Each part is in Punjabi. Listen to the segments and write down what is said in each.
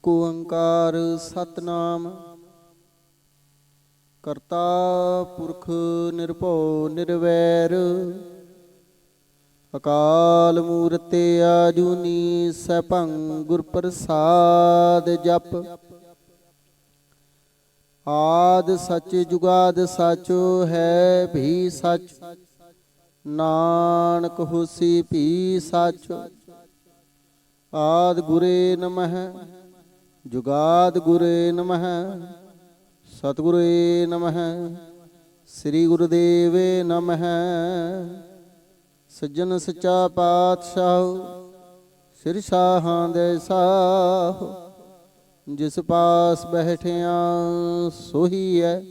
ਇਕ ਓੰਕਾਰ ਸਤਨਾਮ। ਕਰਤਾ ਪੁਰਖ ਨਿਰਭਉ ਨਿਰਵੈਰ। ਅਕਾਲ ਮੂਰਤ ਆਜੂਨੀ ਸੈਭੰ ਗੁਰ ਪ੍ਰਸਾਦ ਜਪ। ਆਦ ਸੱਚ ਜੁਗਾਦ ਸਚੋ ਹੈ ਭੀ ਸਚ। ਨਾਨਕ ਹੋਸੀ ਭੀ ਸਚ। ਆਦ ਗੁਰੇ ਨਮః ਜੁਗਾਦ ਗੁਰੇ ਨਮః ਸਤਿਗੁਰੇ ਨਮః ਸ੍ਰੀ ਗੁਰੂਦੇਵੇ ਨਮః ਸੱਜਣ ਸੱਚਾ ਪਾਤਸ਼ਾਹ, ਸਿਰ ਸਾਹਾਂ ਦੇ ਸਾਹ। ਜਿਸ ਪਾਸ ਬਹਿਠਿਆ ਸੋਹੀ ਹੈ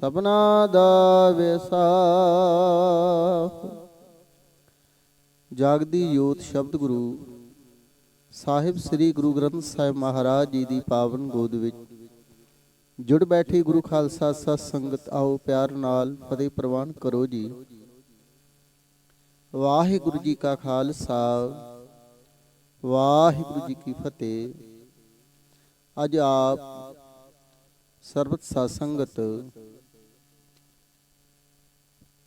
ਸਭਨਾ ਦਾ ਵਿਸਾਹ। ਜਾਗਦੀ ਜੋਤ ਸ਼ਬਦ ਗੁਰੂ ਸਾਹਿਬ ਸ੍ਰੀ ਗੁਰੂ ਗ੍ਰੰਥ ਸਾਹਿਬ ਮਹਾਰਾਜ ਜੀ ਦੀ ਪਾਵਨ ਗੋਦ ਵਿੱਚ। ਜੁੜ ਬੈਠੀ ਗੁਰੂ ਖਾਲਸਾ ਸਤ ਸੰਗਤ, ਆਓ ਪਿਆਰ ਨਾਲ ਫਤਿਹ ਪ੍ਰਵਾਨ ਕਰੋ ਜੀ। ਵਾਹਿਗੁਰੂ ਜੀ ਕਾ ਖਾਲਸਾ, ਵਾਹਿਗੁਰੂ ਜੀ ਕੀ ਫਤਿਹ। ਅੱਜ ਆਪ ਸਰਬਤ ਸਾਧ ਸੰਗਤ,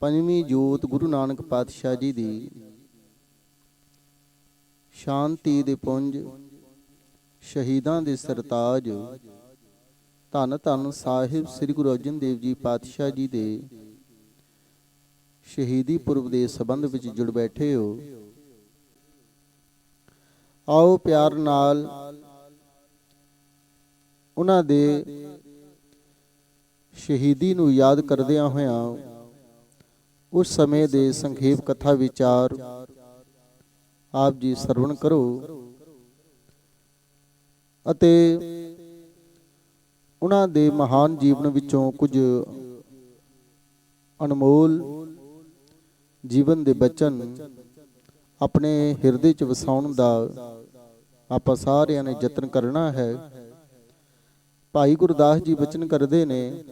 ਪੰਜਵੀਂ ਜੋਤ ਗੁਰੂ ਨਾਨਕ ਪਾਤਸ਼ਾਹ ਜੀ ਦੀ ਸ਼ਾਂਤੀ ਦੇ ਪੁੰਜ, ਸ਼ਹੀਦਾਂ ਦੇ ਸਰਤਾਜ। ਧੰਨ ਧੰਨ ਸਾਹਿਬ ਸ੍ਰੀ ਗੁਰੂ ਅਰਜਨ ਦੇਵ ਜੀ ਪਾਤਸ਼ਾਹ ਜੀ ਦੇ। ਸ਼ਹੀਦੀ ਪੁਰਬ ਦੇ ਸੰਬੰਧ ਵਿੱਚ ਜੁੜ ਬੈਠੇ ਹੋ। ਆਓ ਪਿਆਰ ਨਾਲ ਉਹਨਾਂ ਦੇ ਸ਼ਹੀਦੀ ਨੂੰ ਯਾਦ ਕਰਦਿਆਂ ਹੋਇਆਂ ਉਸ ਸਮੇਂ ਦੇ ਸੰਖੇਪ ਕਥਾ ਵਿਚਾਰ ਆਪ ਜੀ ਸਰਵਣ ਕਰੋ। ਅਤੇ ਉਹਨਾਂ ਦੇ ਮਹਾਨ ਜੀਵਨ ਵਿੱਚੋਂ ਕੁਝ ਅਨਮੋਲ ਜੀਵਨ ਦੇ ਬਚਨ ਆਪਣੇ ਹਿਰਦੇ 'ਚ ਵਸਾਉਣ ਦਾ ਆਪਾਂ ਸਾਰਿਆਂ ਨੇ ਯਤਨ ਕਰਨਾ ਹੈ। ਭਾਈ ਗੁਰਦਾਸ ਜੀ ਬਚਨ ਕਰਦੇ ਨੇ,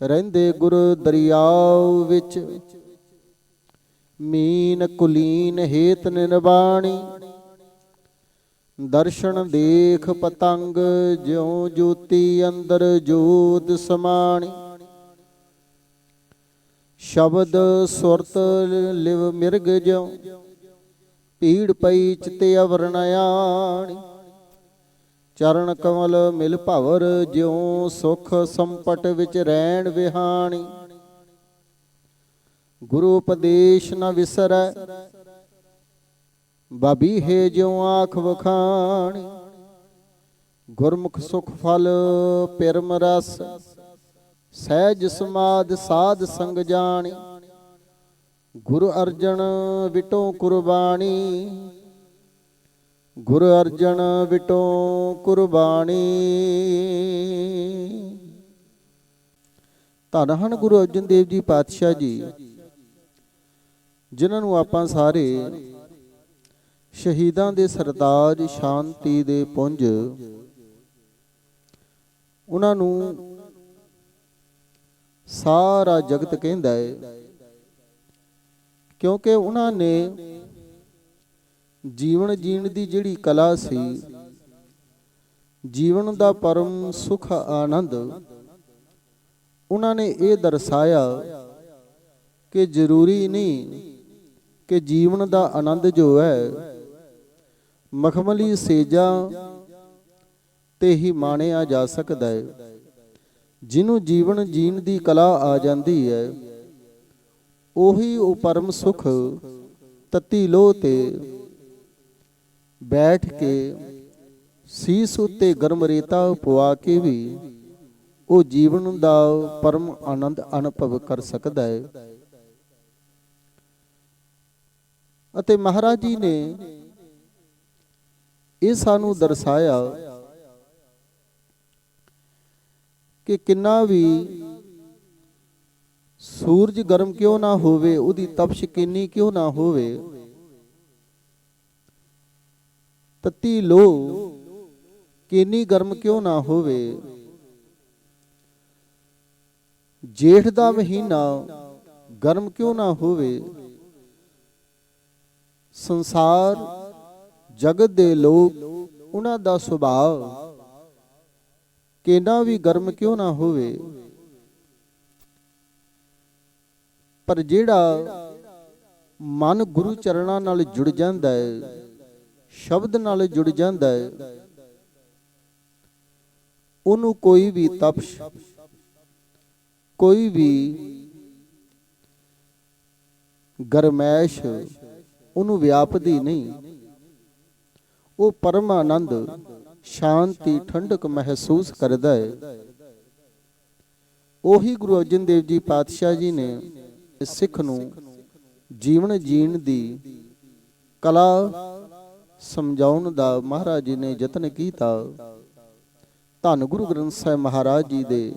ਰਹਿੰਦੇ ਗੁਰ ਦਰਿਆਉ ਵਿੱਚ ਮੀਨ ਕੁਲੀਨ ਹੇਤ ਨਿਰਵਾਣੀ। ਦਰਸ਼ਨ ਦੇਖ ਪਤੰਗ ਜਿਉ ਜੋਤੀ ਅੰਦਰ ਜੋਤ ਸਮਾਣੀ। ਸ਼ਬਦ ਸੁਰਤ ਲਿਵ ਮਿਰਗ ਜਿਉ ਪੀੜ ਪਈ ਚਿਤੇ ਅਵਰਣਿਆਣੀ ਚਰਨ ਕਮਲ ਮਿਲ ਭਵਰ ਜਿਉ, ਸੁਖ ਸੰਪਟ ਵਿੱਚ ਰਹਿਣ ਵਿਹਾਣੀ। ਗੁਰੂ ਉਪਦੇਸ਼ ਨ ਵਿਸਰੈ। ਬਾਬੀ ਹੈ ਜਿਉ ਆਖ ਵਖਾਣੀ, ਗੁਰਮੁਖ ਸੁਖ ਫਲ ਪਿਰਮ ਰਸ। ਸਹਿਜ ਸਮਾਦ ਸਾਧ ਸੰਗ ਜਾਣੀ, ਗੁਰੂ ਅਰਜਨ ਵਿਟੋ ਕੁਰਬਾਨੀ ਗੁਰ ਅਰਜਨ ਵਿਟੋ ਕੁਰਬਾਨੀ ਧੰਨ ਹਨ ਗੁਰੂ ਅਰਜਨ ਦੇਵ ਜੀ ਪਾਤਸ਼ਾਹ ਜੀ। ਜਿਨ੍ਹਾਂ ਨੂੰ ਆਪਾਂ ਸਾਰੇ ਸ਼ਹੀਦਾਂ ਦੇ ਸਰਤਾਜ ਸ਼ਾਂਤੀ ਦੇ ਪੁੰਜ, ਉਹਨਾਂ ਨੂੰ ਸਾਰਾ ਜਗਤ ਕਹਿੰਦਾ ਹੈ ਕਿਉਂਕਿ ਉਹਨਾਂ ਨੇ ਜੀਵਨ ਜੀਣ ਦੀ ਜਿਹੜੀ ਕਲਾ ਸੀ, ਜੀਵਨ ਦਾ ਪਰਮ ਸੁਖ ਆਨੰਦ, ਉਹਨਾਂ ਨੇ ਇਹ ਦਰਸਾਇਆ ਕਿ ਜ਼ਰੂਰੀ ਨਹੀਂ ਕਿ ਜੀਵਨ ਦਾ ਆਨੰਦ ਜੋ ਹੈ, ਮਖਮਲੀ ਸੇਜਾਂ ਤੇ ਹੀ ਮਾਣਿਆ ਜਾ ਸਕਦਾ ਹੈ। ਜਿਹਨੂੰ ਜੀਵਨ ਜੀਣ ਦੀ ਕਲਾ ਆ ਜਾਂਦੀ ਹੈ, ਉਹੀ ਉਹ ਪਰਮ ਸੁਖ ਤਤੀ ਲੋਹ ਤੇ ਬੈਠ ਕੇ ਸੀਸ ਉੱਤੇ ਗਰਮ ਰੇਤਾ ਪਵਾ ਕੇ ਵੀ ਉਹ ਜੀਵਨ ਦਾ ਪਰਮ ਆਨੰਦ ਅਨੁਭਵ ਕਰ ਸਕਦਾ ਹੈ। ਅਤੇ ਮਹਾਰਾਜ ਜੀ ਨੇ ਇਹ ਸਾਨੂੰ ਦਰਸਾਇਆ ਕਿ ਕਿੰਨਾ ਵੀ ਸੂਰਜ ਗਰਮ ਕਿਉਂ ਨਾ ਹੋਵੇ, ਉਹਦੀ ਤਪਸ਼ ਕਿੰਨੀ ਕਿਉਂ ਨਾ ਹੋਵੇ। ਤਤੀ ਲੋ ਕਿੰਨੀ ਗਰਮ ਕਿਉਂ ਨਾ ਹੋਵੇ। ਜੇਠ ਦਾ ਮਹੀਨਾ ਗਰਮ ਕਿਉਂ ਨਾ ਹੋਵੇ। ਸੰਸਾਰ, ਜਗਤ ਦੇ ਲੋਕ, ਉਹਨਾਂ ਦਾ ਸੁਭਾਅ। ਕਿੰਨਾ ਵੀ ਗਰਮ ਕਿਉਂ ਨਾ ਹੋਵੇ। ਪਰ ਜਿਹੜਾ ਮਨ ਗੁਰੂ ਚਰਨਾਂ ਨਾਲ ਜੁੜ ਜਾਂਦਾ ਹੈ, ਸ਼ਬਦ ਨਾਲ ਜੁੜ ਜਾਂਦਾ ਹੈ, ਉਹਨੂੰ ਕੋਈ ਵੀ ਤਪਸ਼, ਕੋਈ ਵੀ ਗਰਮੈਸ਼ ਉਹਨੂੰ ਵਿਆਪਦੀ ਨਹੀਂ। ਉਹ ਪਰਮ ਆਨੰਦ ਸ਼ਾਂਤੀ ਠੰਡਕ ਮਹਿਸੂਸ ਕਰਦਾ ਹੈ ਉਹੀ ਗੁਰੂ ਅਰਜਨ ਦੇਵ ਜੀ ਪਾਤਸ਼ਾਹ ਜੀ ਨੇ ਸਿੱਖ ਨੂੰ ਜੀਵਨ ਜੀਣ ਦੀ ਕਲਾ ਸਮਝਾਉਣ ਦਾ ਮਹਾਰਾਜ ਜੀ ਨੇ ਯਤਨ ਕੀਤਾ। ਧੰਨ ਗੁਰੂ ਗ੍ਰੰਥ ਸਾਹਿਬ ਮਹਾਰਾਜ ਜੀ ਦੇ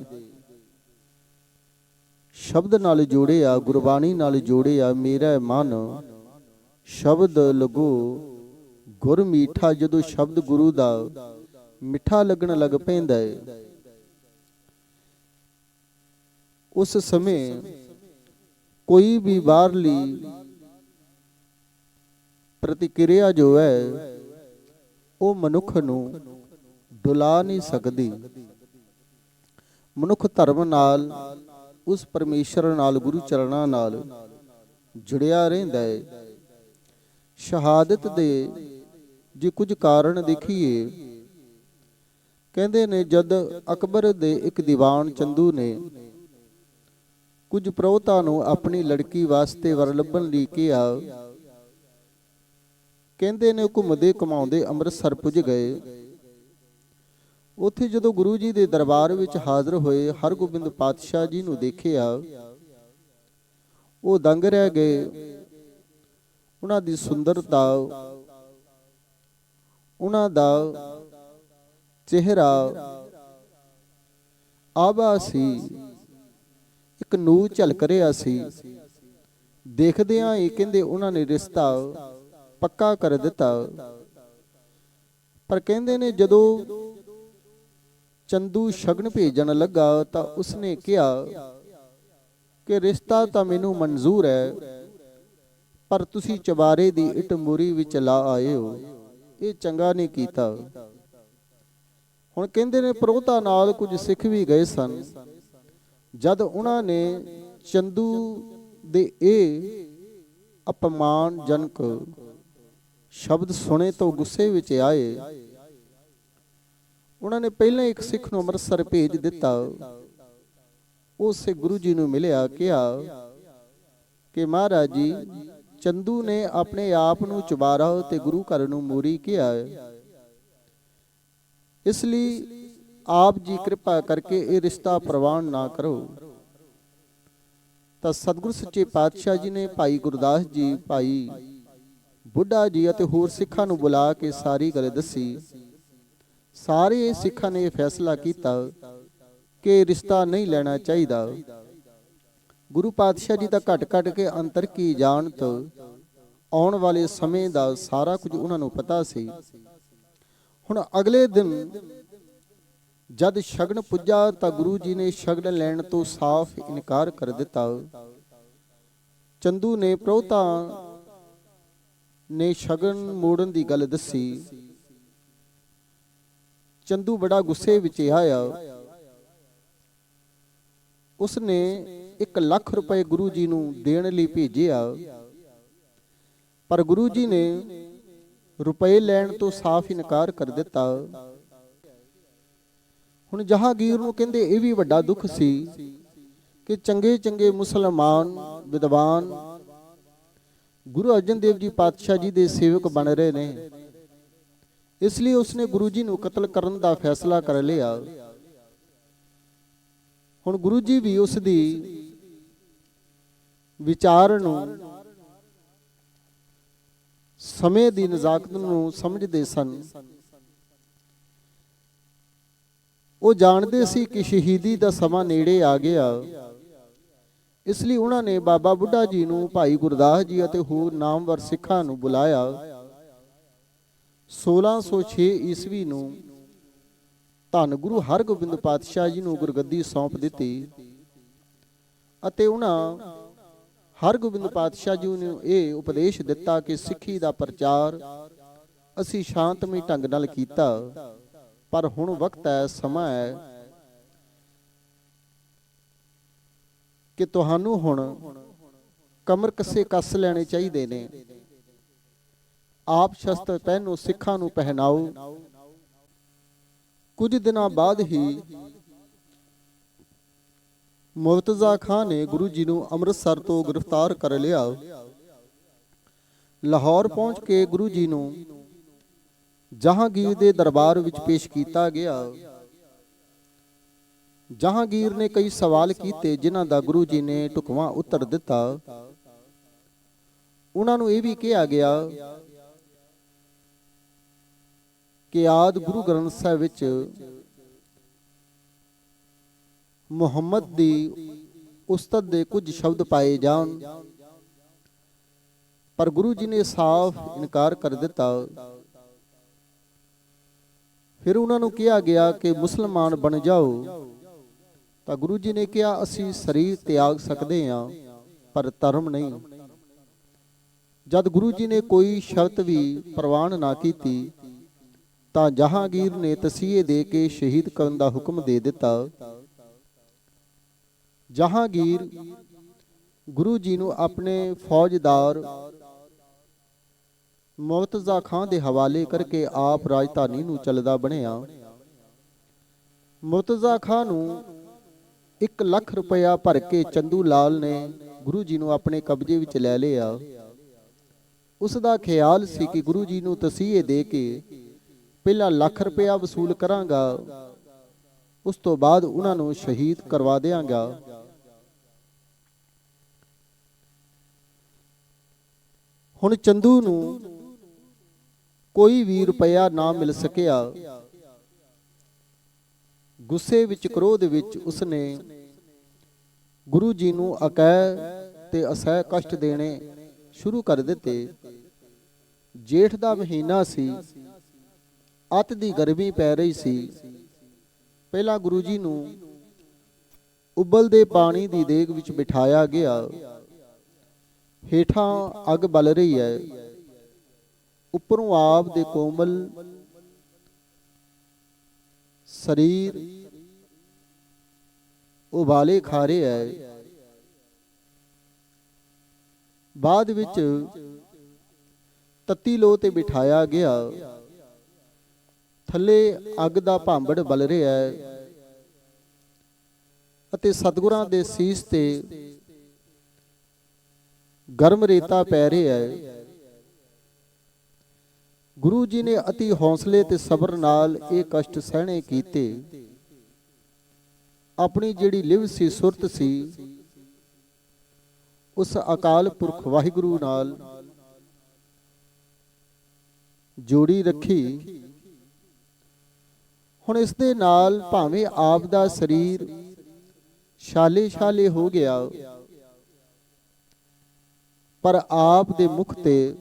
ਸ਼ਬਦ ਨਾਲ ਜੋੜਿਆ, ਗੁਰਬਾਣੀ ਨਾਲ ਜੋੜਿਆ ਮੇਰਾ ਮਨ ਸ਼ਬਦ ਲਗੋ, ਗੁਰ ਮੀਠਾ ਜਦੋਂ ਸ਼ਬਦ ਗੁਰੂ ਦਾ ਮਿੱਠਾ ਲੱਗਣ ਲੱਗ ਪੈਂਦਾ ਹੈ ਉਸ ਸਮੇਂ ਕੋਈ ਵੀ ਬਾਹਰਲੀ ਪ੍ਰਤੀਕਿਰਿਆ ਜੋ ਹੈ, ਉਹ ਮਨੁੱਖ ਨੂੰ ਡੁਲਾ ਨਹੀਂ ਸਕਦੀ। ਮਨੁੱਖ ਧਰਮ ਨਾਲ, ਉਸ ਪਰਮੇਸ਼ਰ ਨਾਲ, ਗੁਰੂ ਚਰਨਾਂ ਨਾਲ ਜੁੜਿਆ ਰਹਿੰਦਾ ਹੈ ਸ਼ਹਾਦਤ ਦੇ ਜੇ ਕੁਝ ਕਾਰਨ ਦੇਖੀਏ। ਕਹਿੰਦੇ ਨੇ, ਜਦ ਅਕਬਰ ਦੇ ਇੱਕ ਦੀਵਾਨ ਚੰਦੂ ਨੇ ਕੁਝ ਪ੍ਰੋਤਾ ਨੂੰ ਆਪਣੀ ਲੜਕੀ ਵਾਸਤੇ ਵਰ ਲੱਭਣ ਲਈ ਕਿਹਾ, ਕਹਿੰਦੇ ਨੇ ਘੁੰਮਦੇ ਕਮਾਉਂਦੇ ਅੰਮ੍ਰਿਤਸਰ ਪੁੱਜ ਗਏ। ਉੱਥੇ ਜਦੋਂ ਗੁਰੂ ਜੀ ਦੇ ਦਰਬਾਰ ਵਿੱਚ ਹਾਜ਼ਰ ਹੋਏ, ਹਰਗੋਬਿੰਦ ਪਾਤਸ਼ਾਹ ਜੀ ਨੂੰ ਦੇਖਿਆ, ਉਹ ਦੰਗ ਰਹਿ ਗਏ। ਉਹਨਾਂ ਦੀ ਸੁੰਦਰਤਾ, ਉਹਨਾਂ ਦਾ ਚਿਹਰਾ ਆਭਾ ਸੀ। ਇੱਕ ਨੂਰ ਝਲਕ ਰਿਹਾ ਸੀ। ਦੇਖਦਿਆਂ ਹੀ ਕਹਿੰਦੇ ਉਹਨਾਂ ਨੇ ਰਿਸ਼ਤਾ ਪੱਕਾ ਕਰ ਦਿੱਤਾ। ਪਰ ਕਹਿੰਦੇ ਨੇ ਜਦੋਂ ਚੰਦੂ ਸ਼ਗਨ ਭੇਜਣ ਲੱਗਾ ਤਾਂ ਉਸਨੇ ਕਿਹਾ ਕਿ ਰਿਸ਼ਤਾ ਤਾਂ ਮੈਨੂੰ ਮਨਜ਼ੂਰ ਹੈ। ਪਰ ਤੁਸੀਂ ਚਬਾਰੇ ਦੀ ਇਟ ਮੂਰੀ ਵਿੱਚ ਲਾ ਆਏ ਹੋ। ਇਹ ਚੰਗਾ ਨਹੀਂ ਕੀਤਾ। ਹੁਣ ਕਹਿੰਦੇ ਨੇ ਪ੍ਰੋਤਾ ਨਾਲ ਕੁਝ ਸਿੱਖ ਵੀ ਗਏ ਸਨ। ਜਦ ਉਹਨਾਂ ਨੇ ਚੰਦੂ ਦੇ ਇਹ ਅਪਮਾਨਜਨਕ ਸ਼ਬਦ ਸੁਣੇ ਤਾਂ ਗੁੱਸੇ ਵਿੱਚ ਆਏ। ਉਹਨਾਂ ਨੇ ਪਹਿਲਾਂ ਇੱਕ ਸਿੱਖ ਨੂੰ ਅੰਮ੍ਰਿਤਸਰ ਭੇਜ ਦਿੱਤਾ। ਉਸੇ ਗੁਰੂ ਜੀ ਨੂੰ ਮਿਲਿਆ, ਕਿਹਾ ਕਿ ਮਹਾਰਾਜ ਜੀ ਚੰਦੂ ਨੇ ਆਪਣੇ ਆਪ ਨੂੰ ਚੁਬਾਰਾ ਤੇ ਗੁਰੂ ਘਰ ਨੂੰ ਮੂਰੀ ਕਿਹਾ ਇਸ ਲਈ ਆਪ ਜੀ ਕਿਰਪਾ ਕਰਕੇ ਇਹ ਰਿਸ਼ਤਾ ਪ੍ਰਵਾਨ ਨਾ ਕਰੋ। ਤਾਂ ਸਤਿਗੁਰ ਸੱਚੇ ਪਾਤਸ਼ਾਹ ਜੀ ਨੇ ਭਾਈ ਗੁਰਦਾਸ ਜੀ, ਭਾਈ ਬੁੱਢਾ ਜੀ ਅਤੇ ਹੋਰ ਸਿੱਖਾਂ ਨੂੰ ਬੁਲਾ ਕੇ ਸਾਰੀ ਗੱਲ ਦੱਸੀ। ਸਾਰੇ ਸਿੱਖਾਂ ਨੇ ਇਹ ਫੈਸਲਾ ਕੀਤਾ ਕਿ ਰਿਸ਼ਤਾ ਨਹੀਂ ਲੈਣਾ ਚਾਹੀਦਾ। ਗੁਰੂ ਪਾਤਸ਼ਾਹ ਜੀ ਦਾ ਘਟ ਘਟ ਕੇ ਅੰਤਰ ਕੀ ਜਾਣਤ ਆਉਣ ਵਾਲੇ ਸਮੇਂ ਦਾ ਸਾਰਾ ਕੁਝ ਉਹਨਾਂ ਨੂੰ ਪਤਾ ਸੀ। ਹੁਣ ਅਗਲੇ ਦਿਨ ਜਦ ਸ਼ਗਨ ਪੁੱਜਾ ਤਾਂ ਗੁਰੂ ਜੀ ਨੇ ਸ਼ਗਨ ਲੈਣ ਤੋਂ ਸਾਫ਼ ਇਨਕਾਰ ਕਰ ਦਿੱਤਾ। ਚੰਦੂ ਨੇ ਪ੍ਰੋਤਾ ਨੇ ਸ਼ਗਨ ਮੋੜਨ ਦੀ ਗੱਲ ਦੱਸੀ। ਚੰਦੂ ਬੜਾ ਗੁੱਸੇ ਵਿੱਚ ਆਇਆ। ਉਸਨੇ 1 ਲੱਖ ਰੁਪਏ ਗੁਰੂ ਜੀ ਨੂੰ ਦੇਣ ਲਈ ਭੇਜਿਆ। ਪਰ ਗੁਰੂ ਜੀ ਨੇ ਰੁਪਏ ਲੈਣ ਤੋਂ ਸਾਫ਼ ਇਨਕਾਰ ਕਰ ਦਿੱਤਾ। ਹੁਣ ਜਹਾਂਗੀਰ ਨੂੰ ਕਹਿੰਦੇ ਇਹ ਵੀ ਵੱਡਾ ਦੁੱਖ ਸੀ ਕਿ ਚੰਗੇ ਚੰਗੇ ਮੁਸਲਮਾਨ, ਵਿਦਵਾਨ ਗੁਰੂ ਅਰਜਨ ਦੇਵ ਜੀ ਪਾਤਸ਼ਾਹ ਜੀ ਦੇ ਸੇਵਕ ਬਣ ਰਹੇ ਨੇ। ਇਸ ਲਈ ਉਸਨੇ ਗੁਰੂ ਜੀ ਨੂੰ ਕਤਲ ਕਰਨ ਦਾ ਫੈਸਲਾ ਕਰ ਲਿਆ। ਹੁਣ ਗੁਰੂ ਜੀ ਵੀ ਉਸ ਦੀ ਵਿਚਾਰ ਨੂੰ ਸਮੇਂ ਦੀ ਨਜ਼ਾਕਤ ਨੂੰ ਸਮਝਦੇ ਸਨ। ਉਹ ਜਾਣਦੇ ਸੀ ਕਿ ਸ਼ਹੀਦੀ ਦਾ ਸਮਾਂ ਨੇੜੇ ਆ ਗਿਆ। ਇਸ ਲਈ ਉਹਨਾਂ ਨੇ ਬਾਬਾ ਬੁੱਢਾ ਜੀ ਨੂੰ ਭਾਈ ਗੁਰਦਾਸ ਜੀ ਅਤੇ ਹੋਰ ਨਾਮਵਰ ਸਿੱਖਾਂ ਨੂੰ ਬੁਲਾਇਆ। 1606 ਈਸਵੀ ਨੂੰ ਧੰਨ ਗੁਰੂ ਹਰਗੋਬਿੰਦ ਪਾਤਸ਼ਾਹ ਜੀ ਨੂੰ ਗੁਰਗੱਦੀ ਸੌਂਪ ਦਿੱਤੀ ਅਤੇ ਉਹਨਾਂ ਹਰਗੋਬਿੰਦ ਪਾਤਸ਼ਾਹ ਜੀ ਨੂੰ ਇਹ ਉਪਦੇਸ਼ ਦਿੱਤਾ ਕਿ ਸਿੱਖੀ ਦਾ ਪ੍ਰਚਾਰ ਅਸੀਂ ਸ਼ਾਂਤਮਈ ਢੰਗ ਨਾਲ ਕੀਤਾ, ਪਰ ਹੁਣ ਵਕਤ ਹੈ, ਸਮਾਂ ਹੈ ਕਿ ਤੁਹਾਨੂੰ ਹੁਣ ਕਮਰ ਕੱਸੇ ਕੱਸ ਲੈਣੇ ਚਾਹੀਦੇ ਨੇ। ਆਪ ਸ਼ਸਤਰ ਪਹਿਨੋ, ਸਿੱਖਾਂ ਨੂੰ ਪਹਿਨਾਓ। ਕੁਝ ਦਿਨਾਂ ਬਾਅਦ ਹੀ ਮੁਰਤਜ਼ਾ ਖਾਨ ਨੇ ਗੁਰੂ ਜੀ ਨੂੰ ਅੰਮ੍ਰਿਤਸਰ ਤੋਂ ਗ੍ਰਿਫਤਾਰ ਕਰ ਲਿਆ। ਲਾਹੌਰ ਪਹੁੰਚ ਕੇ ਗੁਰੂ ਜੀ ਨੂੰ ਜਹਾਂਗੀਰ ਦੇ ਦਰਬਾਰ ਵਿੱਚ ਪੇਸ਼ ਕੀਤਾ ਗਿਆ। ਜਹਾਂਗੀਰ ਨੇ ਕਈ ਸਵਾਲ ਕੀਤੇ ਜਿਨ੍ਹਾਂ ਦਾ ਗੁਰੂ ਜੀ ਨੇ ਢੁਕਵਾਂ ਉੱਤਰ ਦਿੱਤਾ। ਉਹਨਾਂ ਨੂੰ ਇਹ ਵੀ ਕਿਹਾ ਗਿਆ ਕਿ ਆਦ ਗੁਰੂ ਗ੍ਰੰਥ ਸਾਹਿਬ ਵਿੱਚ ਮੁਹੰਮਦ ਦੀ ਉਸਤਤ ਦੇ ਕੁਝ ਸ਼ਬਦ ਪਾਏ ਜਾਣ। ਪਰ ਗੁਰੂ ਜੀ ਨੇ ਸਾਫ਼ ਇਨਕਾਰ ਕਰ ਦਿੱਤਾ। ਫਿਰ ਉਹਨਾਂ ਨੂੰ ਕਿਹਾ ਗਿਆ ਕਿ ਮੁਸਲਮਾਨ ਬਣ ਜਾਓ। ਤਾਂ ਗੁਰੂ ਜੀ ਨੇ ਕਿਹਾ, ਅਸੀਂ ਸਰੀਰ ਤਿਆਗ ਸਕਦੇ ਹਾਂ, ਪਰ ਧਰਮ ਨਹੀਂ। ਜਦ ਗੁਰੂ ਜੀ ਨੇ ਕੋਈ ਸ਼ਰਤ ਵੀ ਪ੍ਰਵਾਨ ਨਾ ਕੀਤੀ, ਤਾਂ ਜਹਾਂਗੀਰ ਨੇ ਤਸੀਹੇ ਦੇ ਕੇ ਸ਼ਹੀਦ ਕਰਨ ਦਾ ਹੁਕਮ ਦੇ ਦਿੱਤਾ। ਜਹਾਂਗੀਰ ਗੁਰੂ ਜੀ ਨੂੰ ਆਪਣੇ ਫੌਜਦਾਰ ਮੁਰਤਜ਼ਾ ਖਾਨ ਦੇ ਹਵਾਲੇ ਕਰਕੇ ਆਪ ਰਾਜਧਾਨੀ ਨੂੰ ਚੱਲਦਾ ਬਣਿਆ। ਮੁਰਤਜ਼ਾ ਖਾਨ ਨੂੰ 1 ਲੱਖ ਰੁਪਇਆ ਭਰ ਕੇ ਚੰਦੂ ਲਾਲ ਨੇ ਗੁਰੂ ਜੀ ਨੂੰ ਆਪਣੇ ਕਬਜ਼ੇ ਵਿੱਚ ਲੈ ਲਿਆ। ਉਸ ਦਾ ਖਿਆਲ ਸੀ ਕਿ ਗੁਰੂ ਜੀ ਨੂੰ ਤਸੀਹੇ ਦੇ ਕੇ ਪਹਿਲਾਂ ਲੱਖ ਰੁਪਇਆ ਵਸੂਲ ਕਰਾਂਗਾ। ਉਸ ਤੋਂ ਬਾਅਦ ਉਹਨਾਂ ਨੂੰ ਸ਼ਹੀਦ ਕਰਵਾ ਦੇਵਾਂਗਾ ਹੁਣ ਚੰਦੂ ਨੂੰ ਕੋਈ ਵੀ ਰੁਪਇਆ ਨਾ ਮਿਲ ਸਕਿਆ। ਗੁੱਸੇ ਵਿੱਚ ਕ੍ਰੋਧ ਵਿੱਚ ਉਸਨੇ ਗੁਰੂ ਜੀ ਨੂੰ ਅਕੈ ਤੇ ਅਸਹਿ ਕਸ਼ਟ ਦੇਣੇ ਸ਼ੁਰੂ ਕਰ ਦਿੱਤੇ। ਜੇਠ ਦਾ ਮਹੀਨਾ ਸੀ, ਅਤ ਦੀ ਗਰਮੀ ਪੈ ਰਹੀ ਸੀ। ਪਹਿਲਾਂ ਗੁਰੂ ਜੀ ਨੂੰ ਉਬਲਦੇ ਪਾਣੀ ਦੀ ਦੇਗ ਵਿੱਚ ਬਿਠਾਇਆ ਗਿਆ। ਹੇਠਾਂ ਅੱਗ ਬਲ ਰਹੀ ਹੈ। ਉੱਪਰੋਂ ਆਪ ਦੇ ਕੋਮਲ ਸਰੀਰ ਉਬਾਲੇ ਖਾ ਰਿਹਾ ਹੈ। ਬਾਅਦ ਵਿੱਚ ਤੱਤੀ ਲੋ ਤੇ ਬਿਠਾਇਆ ਗਿਆ। ਥੱਲੇ ਅੱਗ ਦਾ ਭਾਂਬੜ ਬਲ ਰਿਹਾ ਹੈ ਅਤੇ ਸਤਿਗੁਰਾਂ ਦੇ ਸੀਸ ਤੇ ਗਰਮ ਰੇਤਾ ਪੈ ਰਿਹਾ ਹੈ। ਗੁਰੂ ਜੀ ਨੇ ਅਤੀ ਹੌਸਲੇ ਤੇ ਸਬਰ ਨਾਲ ਇਹ ਕਸ਼ਟ ਸਹਿਣੇ ਕੀਤੇ। ਆਪਣੀ ਜਿਹੜੀ ਲਿਵ ਸੀ, ਸੁਰਤ ਸੀ, ਉਸ ਅਕਾਲ ਪੁਰਖ ਵਾਹਿਗੁਰੂ ਨਾਲ ਜੋੜੀ ਰੱਖੀ। ਹੁਣ ਇਸ ਦੇ ਨਾਲ ਭਾਵੇਂ ਆਪ ਦਾ ਸਰੀਰ ਛਾਲੇ ਛਾਲੇ ਹੋ ਗਿਆ, ਪਰ ਆਪ ਦੇ ਮੁਖ ਤੇ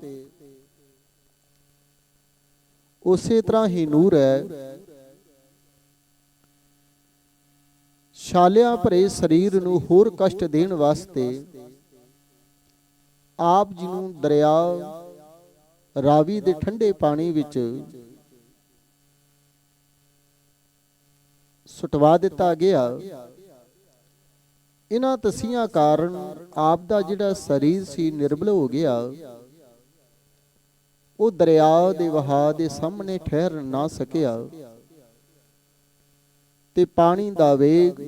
ਉਸੇ ਤਰ੍ਹਾਂ ਹੀ ਨੂਰ ਹੈ। ਛਾਲਿਆਂ ਭਰੇ ਸਰੀਰ ਨੂੰ ਹੋਰ ਕਸ਼ਟ ਦੇਣ ਵਾਸਤੇ ਆਪ ਜੀ ਨੂੰ ਦਰਿਆ, ਰਾਵੀ ਦੇ ਠੰਡੇ ਪਾਣੀ ਵਿੱਚ ਸੁਟਵਾ ਦਿੱਤਾ ਗਿਆ। ਇਹਨਾਂ ਤਸੀਆਂ ਕਾਰਨ ਆਪ ਦਾ ਜਿਹੜਾ ਸਰੀਰ ਸੀ ਨਿਰਬਲ ਹੋ ਗਿਆ। ਉਹ ਦਰਿਆ ਦੇ ਵਹਾਅ ਦੇ ਸਾਹਮਣੇ ਠਹਿਰ ਨਾ ਸਕਿਆ। ਤੇ ਪਾਣੀ ਦਾ ਵੇਗ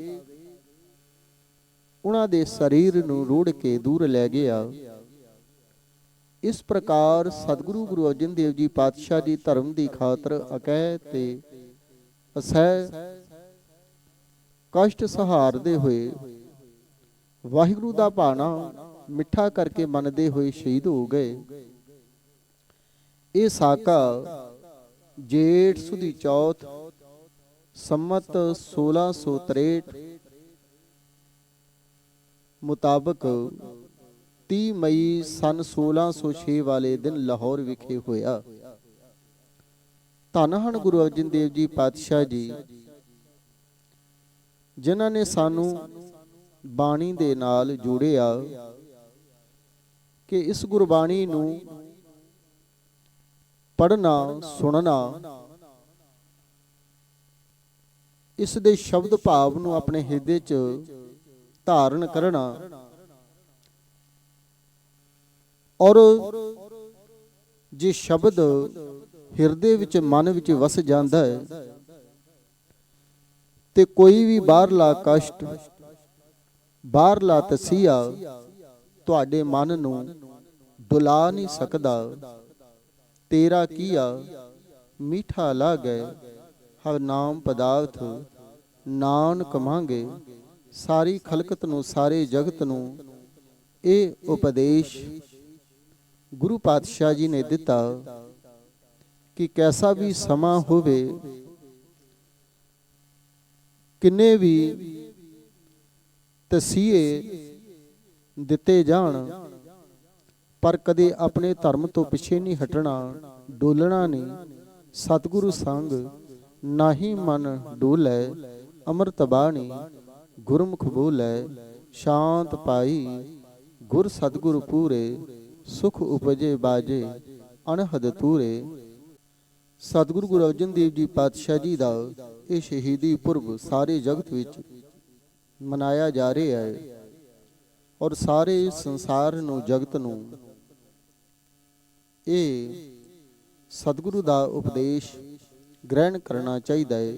ਉਹਨਾਂ ਦੇ ਸਰੀਰ ਨੂੰ ਰੋੜ ਕੇ ਦੂਰ ਲੈ ਗਿਆ। ਇਸ ਪ੍ਰਕਾਰ ਸਤਿਗੁਰੂ ਗੁਰੂ ਅਰਜਨ ਦੇਵ ਜੀ ਪਾਤਸ਼ਾਹ ਜੀ ਧਰਮ ਦੀ ਖਾਤਰ ਅਕਹਿ ਤੇ ਅਸਹਿ ਕਸ਼ਟ ਸਹਾਰਦੇ ਹੋਏ ਵਾਹਿਗੁਰੂ ਦਾ ਭਾਣਾ ਮਿੱਠਾ ਕਰਕੇ ਮੰਨਦੇ ਹੋਏ ਸ਼ਹੀਦ ਹੋ ਗਏ। ਇਹ ਸਾਕਾ ਜੇਠ ਸੁਦੀ ਚੌਥ ਸੰਮਤ 1663 ਮੁਤਾਬਕ 30 ਮਈ ਸਨ 1606 ਵਾਲੇ ਦਿਨ ਲਾਹੌਰ ਵਿਖੇ ਹੋਇਆ। ਧੰਨ ਹਨ ਗੁਰੂ ਅਰਜਨ ਦੇਵ ਜੀ ਪਾਤਸ਼ਾਹ ਜੀ ਜਿਨ੍ਹਾਂ ਨੇ ਸਾਨੂੰ ਬਾਣੀ ਦੇ ਨਾਲ ਜੋੜਿਆ ਕਿ ਇਸ ਗੁਰਬਾਣੀ ਨੂੰ ਪੜਨਾ ਸੁਣਨਾ, ਇਸ ਦੇ ਸ਼ਬਦ ਭਾਵ ਨੂੰ ਆਪਣੇ ਹਿਰਦੇ 'ਚ ਧਾਰਨ ਕਰਨਾ ਔਰ ਜੇ ਸ਼ਬਦ ਹਿਰਦੇ ਵਿੱਚ, ਮਨ ਵਿੱਚ ਵਸ ਜਾਂਦਾ ਹੈ ਤੇ ਕੋਈ ਵੀ ਬਾਹਰਲਾ ਕਸ਼ਟ, ਬਾਹਰਲਾ ਤਸੀਹਾ ਤੁਹਾਡੇ ਮਨ ਨੂੰ ਡੁਲਾ ਨਹੀਂ ਸਕਦਾ। ਤੇਰਾ ਕੀਆ ਮੀਠਾ ਲਾਗੈ, ਹਰ ਨਾਮ ਪਦਾਰਥ ਨਾਨਕ ਮੰਗੇ। ਸਾਰੀ ਖਲਕਤ ਨੂੰ, ਸਾਰੇ ਜਗਤ ਨੂੰ ਇਹ ਉਪਦੇਸ਼ ਗੁਰੂ ਪਾਤਸ਼ਾਹ ਜੀ ਨੇ ਦਿੱਤਾ ਕਿ ਕੈਸਾ ਵੀ ਸਮਾਂ ਹੋਵੇ ਕਿੰਨੇ ਵੀ ਤਸੀਹੇ ਦਿੱਤੇ ਜਾਣ, ਪਰ ਕਦੇ ਆਪਣੇ ਧਰਮ ਤੋਂ ਪਿੱਛੇ ਨਹੀਂ ਹਟਣਾ, ਡੋਲਣਾ ਨਹੀਂ। ਸਤਿਗੁਰੂ ਸੰਗ ਨਾਹੀ ਮਨ ਡੋਲੇ ਅੰਮ੍ਰਿਤ ਬਾਣੀ ਗੁਰਮੁਖ ਬੋਲੇ। ਸ਼ਾਂਤ ਪਾਈ ਗੁਰ ਸਤਿਗੁਰੂ ਪੂਰੇ, ਸੁਖ ਉਪਜੇ ਬਾਜੇ ਅਨਹਦ ਤੂਰੇ ਸਤਿਗੁਰੂ ਗੁਰੂ ਅਰਜਨ ਦੇਵ ਜੀ ਪਾਤਸ਼ਾਹ ਜੀ ਦਾ ਇਹ ਸ਼ਹੀਦੀ ਪੁਰਬ ਸਾਰੇ ਜਗਤ ਵਿੱਚ ਮਨਾਇਆ ਜਾ ਰਿਹਾ ਹੈ ਔਰ ਸਾਰੇ ਸੰਸਾਰ ਨੂੰ, ਜਗਤ ਨੂੰ ਇਹ ਸਤਿਗੁਰੂ ਦਾ ਉਪਦੇਸ਼ ਗ੍ਰਹਿਣ ਕਰਨਾ ਚਾਹੀਦਾ ਹੈ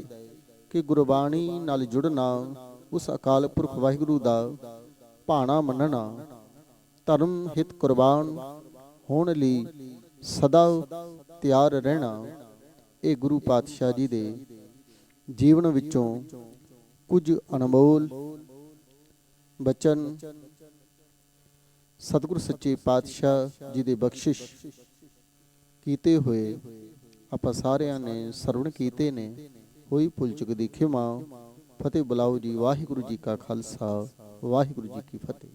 ਕਿ ਗੁਰਬਾਣੀ ਨਾਲ ਜੁੜਨਾ, ਉਸ ਅਕਾਲ ਪੁਰਖ ਵਾਹਿਗੁਰੂ ਦਾ ਭਾਣਾ ਮੰਨਣਾ, ਧਰਮ ਹਿਤ ਕੁਰਬਾਨ ਹੋਣ ਲਈ ਸਦਾ ਤਿਆਰ ਰਹਿਣਾ, ਇਹ ਗੁਰੂ ਪਾਤਸ਼ਾਹ ਜੀ ਦੇ ਜੀਵਨ ਵਿੱਚੋਂ ਕੁਝ ਅਨਮੋਲ ਬਚਨ। ਸਤਿਗੁਰ ਸੱਚੇ ਪਾਤਸ਼ਾਹ ਜੀ ਦੇ ਬਖਸ਼ਿਸ਼ ਕੀਤੇ ਹੋਏ ਆਪਾਂ ਸਾਰਿਆਂ ਨੇ ਸਰਵਣ ਕੀਤੇ ਨੇ। ਹੋਈ ਭੁੱਲ ਚੁੱਕ ਦੀ ਖਿਮਾ। ਫਤਿਹ ਬੁਲਾਓ ਜੀ ਵਾਹਿਗੁਰੂ ਜੀ ਕਾ ਖਾਲਸਾ, ਵਾਹਿਗੁਰੂ ਜੀ ਕੀ ਫਤਿਹ।